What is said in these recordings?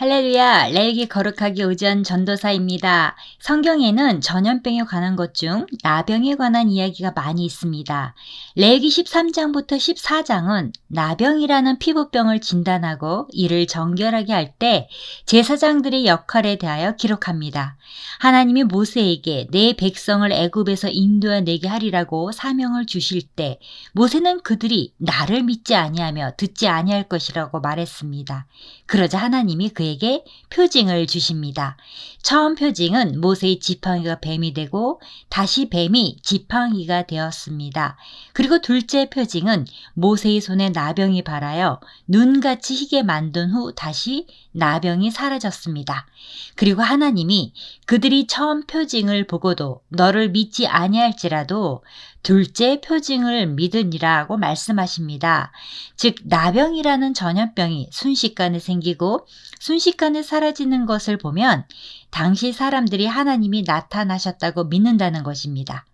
할렐루야, 레이기 거룩하기 오전 전도사입니다. 성경에는 전염병에 관한 것 중 나병에 관한 이야기가 많이 있습니다. 레이기 13장부터 14장은 나병이라는 피부병을 진단하고 이를 정결하게 할 때 제사장들의 역할에 대하여 기록합니다. 하나님이 모세에게 내 백성을 애굽에서 인도해 내게 하리라고 사명을 주실 때 모세는 그들이 나를 믿지 아니하며 듣지 아니할 것이라고 말했습니다. 그러자 하나님이 그 에게 표징을 주십니다. 처음 표징은 모세의 지팡이가 뱀이 되고 다시 뱀이 지팡이가 되었습니다. 그리고 둘째 표징은 모세의 손에 나병이 발하여 눈같이 희게 만든 후 다시 나병이 사라졌습니다. 그리고 하나님이 그들이 처음 표징을 보고도 너를 믿지 아니할지라도 둘째 표징을 믿으니라고 말씀하십니다. 즉 나병이라는 전염병이 순식간에 생기고 순식간에 사라지는 것을 보면 당시 사람들이 하나님이 나타나셨다고 믿는다는 것입니다.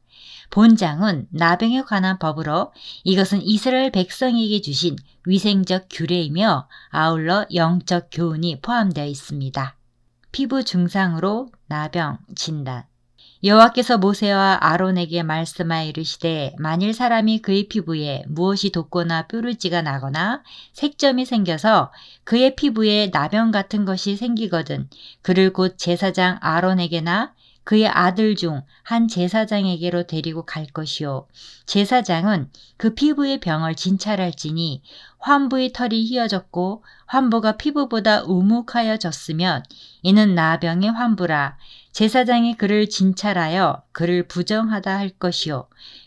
본장은 나병에 관한 법으로 이것은 이스라엘 백성에게 주신 위생적 규례이며 아울러 영적 교훈이 포함되어 있습니다. 피부 증상으로 나병 진단 여호와께서 모세와 아론에게 말씀하여 이르시되 만일 사람이 그의 피부에 무엇이 돋거나 뾰루지가 나거나 색점이 생겨서 그의 피부에 나병 같은 것이 생기거든 그를 곧 제사장 아론에게나 그의 아들 중 한 제사장에게로 데리고 갈 것이요. 제사장은 그 피부의 병을 진찰할지니 환부의 털이 휘어졌고 환부가 피부보다 우묵하여졌으면 이는 나병의 환부라. 제사장이 그를 진찰하여 그를 부정하다 할 것이요.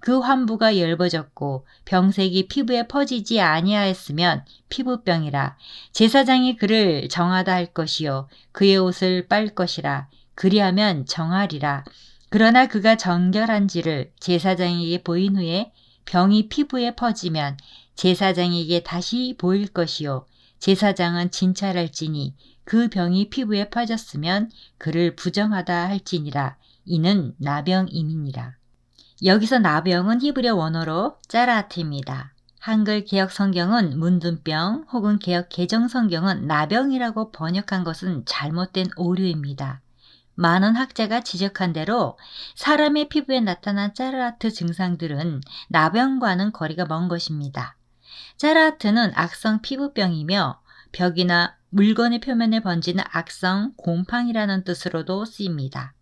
그 환부가 엷어졌고 병색이 피부에 퍼지지 아니하였으면 피부병이라. 제사장이 그를 정하다 할 것이요. 그의 옷을 빨 것이라. 그리하면 정하리라. 그러나 그가 정결한지를 제사장에게 보인 후에 병이 피부에 퍼지면 제사장에게 다시 보일 것이요. 제사장은 진찰할지니 그 병이 피부에 퍼졌으면 그를 부정하다 할지니라. 이는 나병임이니라. 여기서 나병은 히브리어 원어로 짜라트입니다. 한글 개혁 성경은 문둥병 혹은 개혁 개정 성경은 나병이라고 번역한 것은 잘못된 오류입니다. 많은 학자가 지적한 대로 사람의 피부에 나타난 짜라트 증상들은 나병과는 거리가 먼 것입니다. 짜라트는 악성 피부병이며 벽이나 물건의 표면에 번지는 악성 곰팡이라는 뜻으로도 쓰입니다.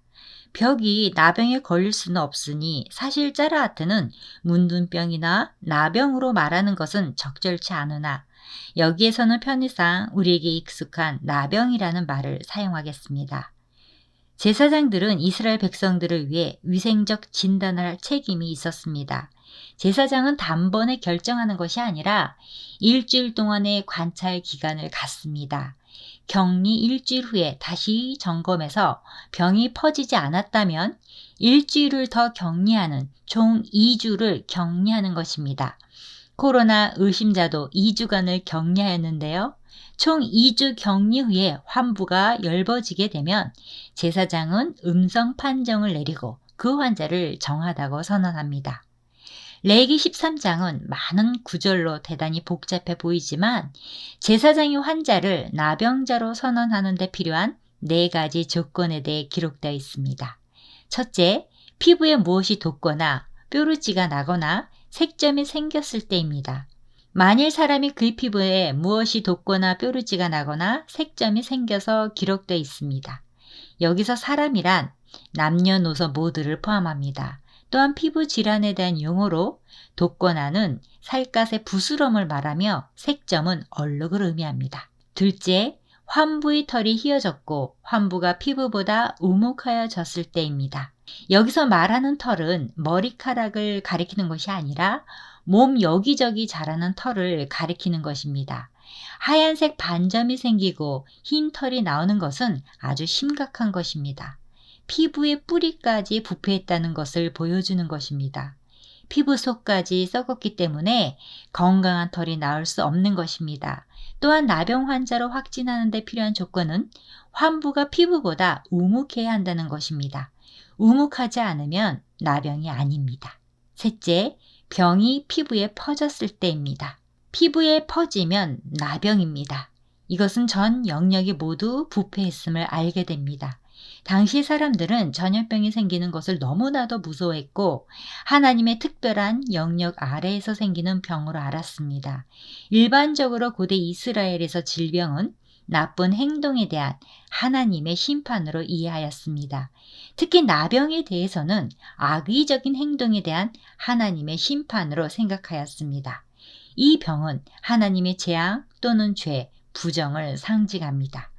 벽이 나병에 걸릴 수는 없으니 사실 짜라하트는 문둔병이나 나병으로 말하는 것은 적절치 않으나 여기에서는 편의상 우리에게 익숙한 나병이라는 말을 사용하겠습니다. 제사장들은 이스라엘 백성들을 위해 위생적 진단을 할 책임이 있었습니다. 제사장은 단번에 결정하는 것이 아니라 일주일 동안의 관찰 기간을 갖습니다. 격리 일주일 후에 다시 점검해서 병이 퍼지지 않았다면 일주일을 더 격리하는 총 2주를 격리하는 것입니다. 코로나 의심자도 2주간을 격리하였는데요. 총 2주 격리 후에 환부가 열버지게 되면 제사장은 음성 판정을 내리고 그 환자를 정하다고 선언합니다. 레기 13장은 많은 구절로 대단히 복잡해 보이지만 제사장이 환자를 나병자로 선언하는 데 필요한 네 가지 조건에 대해 기록되어 있습니다. 첫째, 피부에 무엇이 돋거나 뾰루지가 나거나 색점이 생겼을 때입니다. 만일 사람이 그 피부에 무엇이 돋거나 뾰루지가 나거나 색점이 생겨서 기록되어 있습니다. 여기서 사람이란 남녀노소 모두를 포함합니다. 또한 피부 질환에 대한 용어로 독거나는 살갗의 부스럼을 말하며 색점은 얼룩을 의미합니다. 둘째, 환부의 털이 휘어졌고 환부가 피부보다 우묵하여졌을 때입니다. 여기서 말하는 털은 머리카락을 가리키는 것이 아니라 몸 여기저기 자라는 털을 가리키는 것입니다. 하얀색 반점이 생기고 흰 털이 나오는 것은 아주 심각한 것입니다. 피부의 뿌리까지 부패했다는 것을 보여주는 것입니다. 피부 속까지 썩었기 때문에 건강한 털이 나올 수 없는 것입니다. 또한 나병 환자로 확진하는 데 필요한 조건은 환부가 피부보다 우묵해야 한다는 것입니다. 우묵하지 않으면 나병이 아닙니다. 셋째, 병이 피부에 퍼졌을 때입니다. 피부에 퍼지면 나병입니다. 이것은 전 영역이 모두 부패했음을 알게 됩니다. 당시 사람들은 전염병이 생기는 것을 너무나도 무서워했고 하나님의 특별한 영역 아래에서 생기는 병으로 알았습니다. 일반적으로 고대 이스라엘에서 질병은 나쁜 행동에 대한 하나님의 심판으로 이해하였습니다. 특히 나병에 대해서는 악의적인 행동에 대한 하나님의 심판으로 생각하였습니다. 이 병은 하나님의 재앙 또는 죄, 부정을 상징합니다.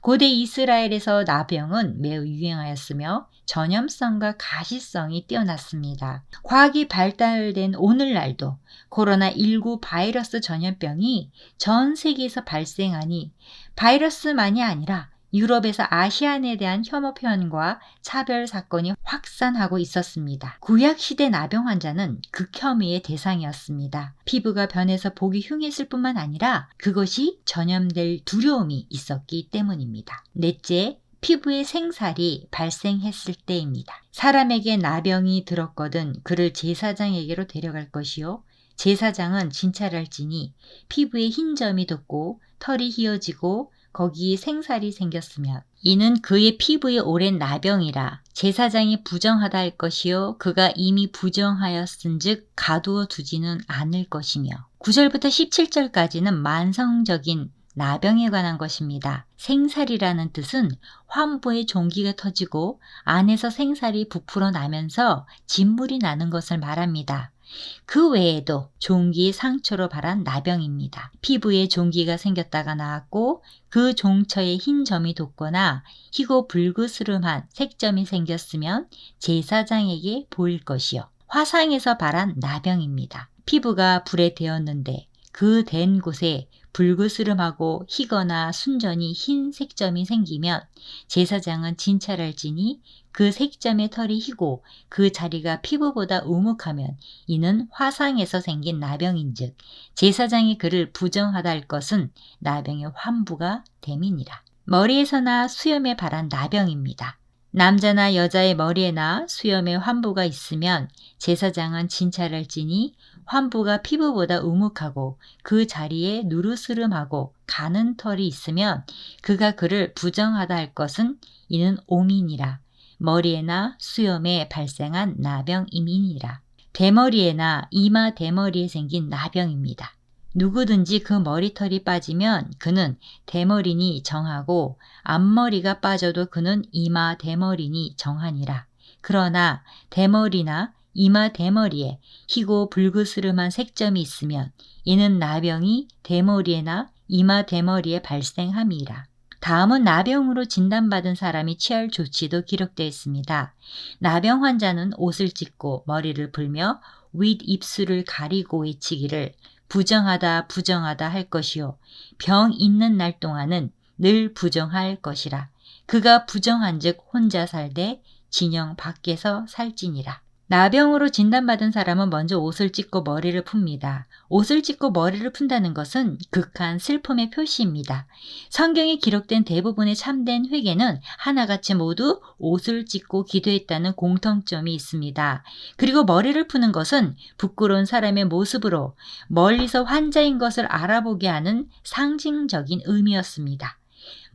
고대 이스라엘에서 나병은 매우 유행하였으며 전염성과 가시성이 뛰어났습니다. 과학이 발달된 오늘날도 코로나19 바이러스 전염병이 전 세계에서 발생하니 바이러스만이 아니라 유럽에서 아시안에 대한 혐오 표현과 차별 사건이 확산하고 있었습니다. 구약시대 나병 환자는 극혐의의 대상이었습니다. 피부가 변해서 보기 흉했을 뿐만 아니라 그것이 전염될 두려움이 있었기 때문입니다. 넷째, 피부에 생살이 발생했을 때입니다. 사람에게 나병이 들었거든 그를 제사장에게로 데려갈 것이요. 제사장은 진찰할지니 피부에 흰 점이 돋고 털이 휘어지고 거기에 생살이 생겼으면 이는 그의 피부에 오랜 나병이라 제사장이 부정하다 할 것이요 그가 이미 부정하였은즉 가두어 두지는 않을 것이며 9절부터 17절까지는 만성적인 나병에 관한 것입니다. 생살이라는 뜻은 환부의 종기가 터지고 안에서 생살이 부풀어 나면서 진물이 나는 것을 말합니다. 그 외에도 종기 상처로 발한 나병입니다. 피부에 종기가 생겼다가 나왔고 그 종처에 흰 점이 돋거나 희고 불그스름한 색점이 생겼으면 제사장에게 보일 것이요. 화상에서 발한 나병입니다. 피부가 불에 데었는데 그 된 곳에 불그스름하고 희거나 순전히 흰 색점이 생기면 제사장은 진찰할지니 그 색점의 털이 희고 그 자리가 피부보다 우묵하면 이는 화상에서 생긴 나병인즉 제사장이 그를 부정하다 할 것은 나병의 환부가 됨이니라. 머리에서나 수염에 발한 나병입니다. 남자나 여자의 머리에나 수염에 환부가 있으면 제사장은 진찰할지니 환부가 피부보다 우묵하고 그 자리에 누르스름하고 가는 털이 있으면 그가 그를 부정하다 할 것은 이는 오민이라 머리에나 수염에 발생한 나병이민이라 대머리에나 이마 대머리에 생긴 나병입니다. 누구든지 그 머리털이 빠지면 그는 대머리니 정하고 앞머리가 빠져도 그는 이마 대머리니 정하니라. 그러나 대머리나 이마 대머리에 희고 불그스름한 색점이 있으면 이는 나병이 대머리에나 이마 대머리에 발생함이라. 다음은 나병으로 진단받은 사람이 취할 조치도 기록되어 있습니다. 나병 환자는 옷을 찢고 머리를 풀며 윗 입술을 가리고 외치기를 부정하다 부정하다 할 것이요 병 있는 날 동안은 늘 부정할 것이라 그가 부정한즉 혼자 살되 진영 밖에서 살지니라 나병으로 진단받은 사람은 먼저 옷을 찢고 머리를 풉니다. 옷을 찢고 머리를 푼다는 것은 극한 슬픔의 표시입니다. 성경에 기록된 대부분의 참된 회개는 하나같이 모두 옷을 찢고 기도했다는 공통점이 있습니다. 그리고 머리를 푸는 것은 부끄러운 사람의 모습으로 멀리서 환자인 것을 알아보게 하는 상징적인 의미였습니다.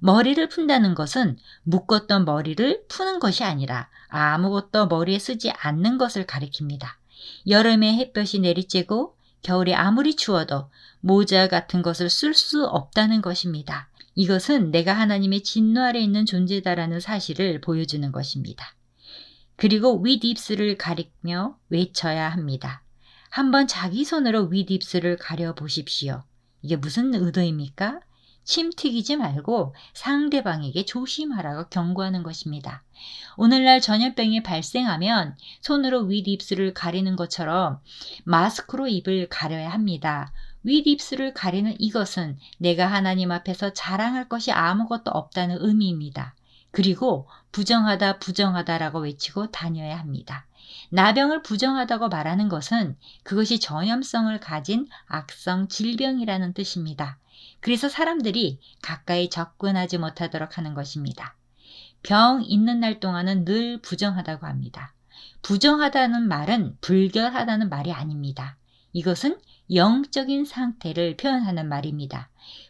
머리를 푼다는 것은 묶었던 머리를 푸는 것이 아니라 아무것도 머리에 쓰지 않는 것을 가리킵니다. 여름에 햇볕이 내리쬐고 겨울에 아무리 추워도 모자 같은 것을 쓸 수 없다는 것입니다. 이것은 내가 하나님의 진노 아래 있는 존재다라는 사실을 보여주는 것입니다. 그리고 윗입술을 가리며 외쳐야 합니다. 한번 자기 손으로 윗입술을 가려 보십시오. 이게 무슨 의도입니까? 침 튀기지 말고 상대방에게 조심하라고 경고하는 것입니다. 오늘날 전염병이 발생하면 손으로 윗입술을 가리는 것처럼 마스크로 입을 가려야 합니다. 윗입술을 가리는 이것은 내가 하나님 앞에서 자랑할 것이 아무것도 없다는 의미입니다. 그리고 부정하다 부정하다라고 외치고 다녀야 합니다. 나병을 부정하다고 말하는 것은 그것이 전염성을 가진 악성 질병이라는 뜻입니다. 그래서 사람들이 가까이 접근하지 못하도록 하는 것입니다. 병 있는 날 동안은 늘 부정하다고 합니다. 부정하다는 말은 불결하다는 말이 아닙니다. 이것은 영적인 상태를 표현하는 말입니다.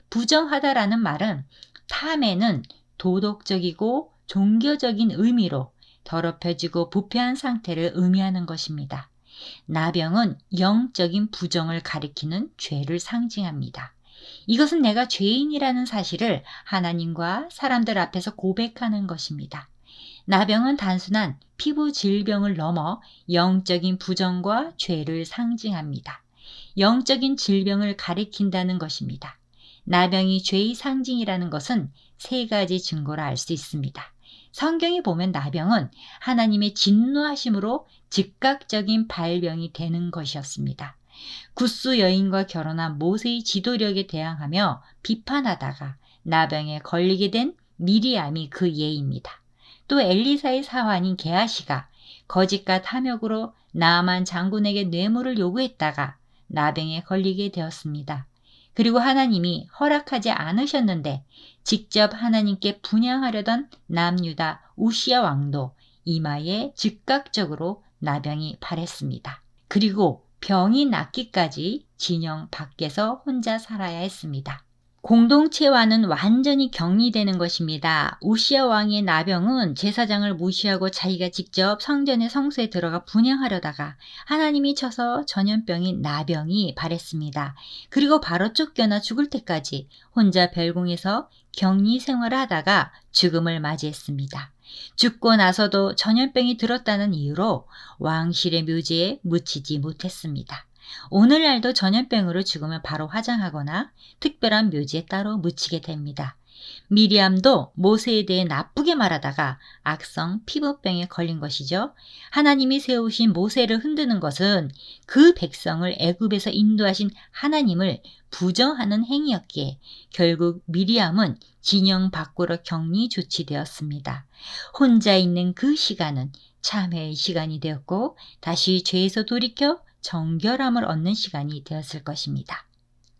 부정하다라는 말은 탐에는 도덕적이고 종교적인 의미로 더럽혀지고 부패한 상태를 의미하는 것입니다. 나병은 영적인 부정을 가리키는 죄를 상징합니다. 이것은 내가 죄인이라는 사실을 하나님과 사람들 앞에서 고백하는 것입니다. 나병은 단순한 피부 질병을 넘어 영적인 부정과 죄를 상징합니다. 영적인 질병을 가리킨다는 것입니다. 나병이 죄의 상징이라는 것은 세 가지 증거로 알수 있습니다. 성경에 보면 나병은 하나님의 진노하심으로 즉각적인 발병이 되는 것이었습니다. 구스 여인과 결혼한 모세의 지도력에 대항하며 비판하다가 나병에 걸리게 된 미리암이 그 예입니다. 또 엘리사의 사환인 게하시가 거짓과 탐욕으로 나만 장군에게 뇌물을 요구했다가 나병에 걸리게 되었습니다. 그리고 하나님이 허락하지 않으셨는데 직접 하나님께 분양하려던 남유다 우시아 왕도 이마에 즉각적으로 나병이 발했습니다. 그리고 병이 낫기까지 진영 밖에서 혼자 살아야 했습니다. 공동체와는 완전히 격리되는 것입니다. 우시아 왕의 나병은 제사장을 무시하고 자기가 직접 성전의 성소에 들어가 분양하려다가 하나님이 쳐서 전염병인 나병이 발했습니다. 그리고 바로 쫓겨나 죽을 때까지 혼자 별궁에서 격리 생활을 하다가 죽음을 맞이했습니다. 죽고 나서도 전염병이 들었다는 이유로 왕실의 묘지에 묻히지 못했습니다. 오늘날도 전염병으로 죽으면 바로 화장하거나 특별한 묘지에 따로 묻히게 됩니다. 미리암도 모세에 대해 나쁘게 말하다가 악성 피부병에 걸린 것이죠. 하나님이 세우신 모세를 흔드는 것은 그 백성을 애굽에서 인도하신 하나님을 부정하는 행위였기에 결국 미리암은 진영 밖으로 격리 조치되었습니다. 혼자 있는 그 시간은 참회의 시간이 되었고 다시 죄에서 돌이켜 정결함을 얻는 시간이 되었을 것입니다.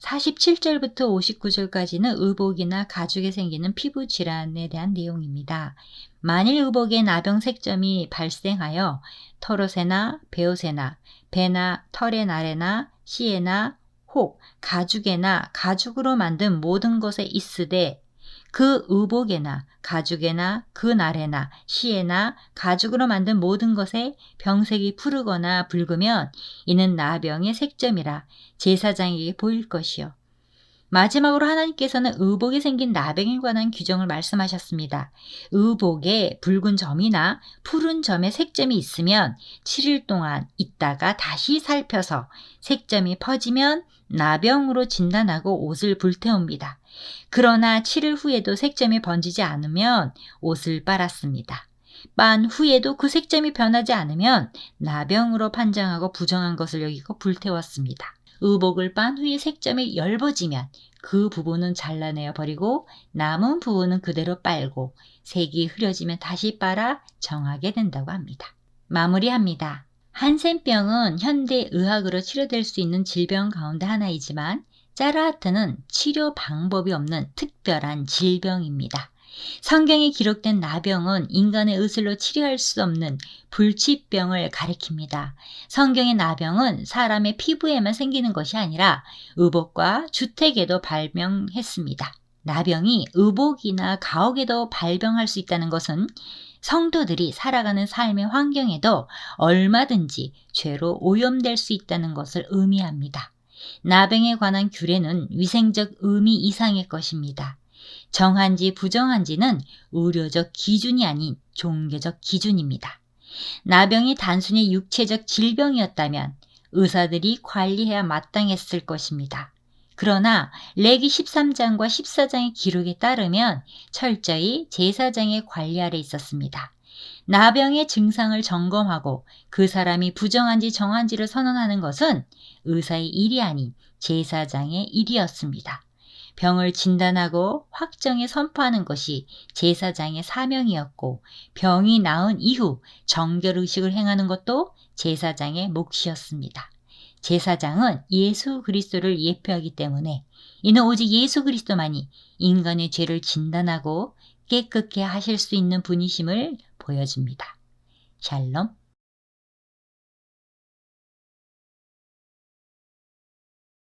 47절부터 59절까지는 의복이나 가죽에 생기는 피부 질환에 대한 내용입니다. 만일 의복에 나병 색점이 발생하여 털옷에나 베옷에나 배나 털의 날에나 씨에나 혹 가죽에나 가죽으로 만든 모든 것에 있으되 그 의복에나 가죽에나 그 날에나 시에나 가죽으로 만든 모든 것에 병색이 푸르거나 붉으면 이는 나병의 색점이라 제사장에게 보일 것이요. 마지막으로 하나님께서는 의복에 생긴 나병에 관한 규정을 말씀하셨습니다. 의복에 붉은 점이나 푸른 점의 색점이 있으면 7일 동안 있다가 다시 살펴서 색점이 퍼지면 나병으로 진단하고 옷을 불태웁니다. 그러나 7일 후에도 색점이 번지지 않으면 옷을 빨았습니다. 빤 후에도 그 색점이 변하지 않으면 나병으로 판정하고 부정한 것을 여기고 불태웠습니다. 의복을 빤 후에 색점이 엷어지면 그 부분은 잘라내어 버리고 남은 부분은 그대로 빨고 색이 흐려지면 다시 빨아 정하게 된다고 합니다. 마무리합니다. 한센병은 현대 의학으로 치료될 수 있는 질병 가운데 하나이지만 짜라하트는 치료 방법이 없는 특별한 질병입니다. 성경에 기록된 나병은 인간의 의술로 치료할 수 없는 불치병을 가리킵니다. 성경의 나병은 사람의 피부에만 생기는 것이 아니라 의복과 주택에도 발병했습니다. 나병이 의복이나 가옥에도 발병할 수 있다는 것은 성도들이 살아가는 삶의 환경에도 얼마든지 죄로 오염될 수 있다는 것을 의미합니다. 나병에 관한 규례는 위생적 의미 이상의 것입니다. 정한지 부정한지는 의료적 기준이 아닌 종교적 기준입니다. 나병이 단순히 육체적 질병이었다면 의사들이 관리해야 마땅했을 것입니다. 그러나 레기 13장과 14장의 기록에 따르면 철저히 제사장의 관리 아래 있었습니다. 나병의 증상을 점검하고 그 사람이 부정한지 정한지를 선언하는 것은 의사의 일이 아닌 제사장의 일이었습니다. 병을 진단하고 확정해 선포하는 것이 제사장의 사명이었고 병이 나은 이후 정결의식을 행하는 것도 제사장의 몫이었습니다. 제사장은 예수 그리스도를 예표하기 때문에 이는 오직 예수 그리스도만이 인간의 죄를 진단하고 깨끗게 하실 수 있는 분이심을 보여줍니다. 샬롬